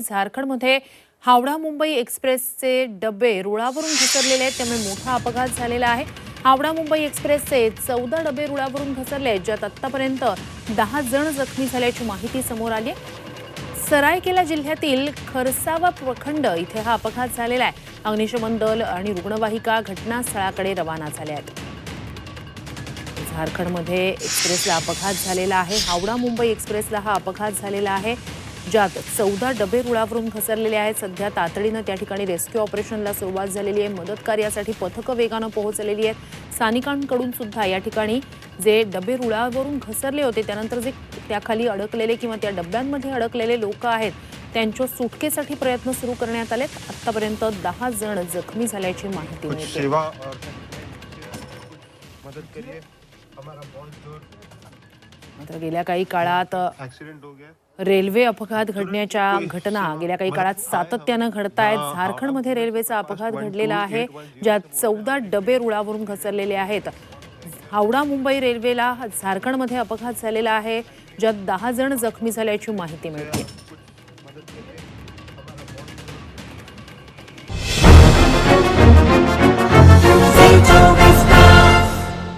झारखंडमध्ये हावडा मुंबई एक्सप्रेसचे डबे रुळावरून घसरलेले आहेत. त्यामुळे मोठा अपघात झालेला आहे. हावडा मुंबई एक्सप्रेसचे चौदा डबे रुळावरून घसरले आहेत ज्यात आत्तापर्यंत दहा जण जखमी झाल्याची माहिती समोर आली सरायकेला जिल्ह्यातील खरसावा प्रखंड इथे हा अपघात झालेला आहे. अग्निशमन दल आणि रुग्णवाहिका घटनास्थळाकडे रवाना झाल्या आहेत. झारखंडमध्ये एक्सप्रेसला अपघात झालेला आहे. हावडा मुंबई एक्सप्रेसला हा अपघात झालेला आहे. ज्यात चौदा डबे रुळावरून घसरलेले आहेत. सध्या तातडीनं त्या ठिकाणी रेस्क्यू ऑपरेशनला सुरुवात झालेली आहे. मदत कार्यासाठी पथकं वेगानं पोहोचलेली आहेत. स्थानिकांकडून सुद्धा या ठिकाणी जे डबे रुळावरून घसरले होते त्यानंतर जे त्याखाली अडकलेले किंवा त्या डब्यांमध्ये अडकलेले लोक आहेत त्यांच्या सुटकेसाठी प्रयत्न सुरू करण्यात आले आतापर्यंत दहा जण जखमी झाल्याची माहिती मिळते. मात्र गेल्या काही काळात हो रेल्वे अपघात घडण्याच्या घटना गेल्या काही काळात सातत्यानं घडत आहेत झारखंडमध्ये रेल्वेचा अपघात घडलेला आहे ज्यात चौदा डबे रुळावरून घसरलेले आहेत. हावडा मुंबई रेल्वेला झारखंडमध्ये अपघात झालेला आहे ज्यात दहा जण जखमी झाल्याची माहिती मिळते.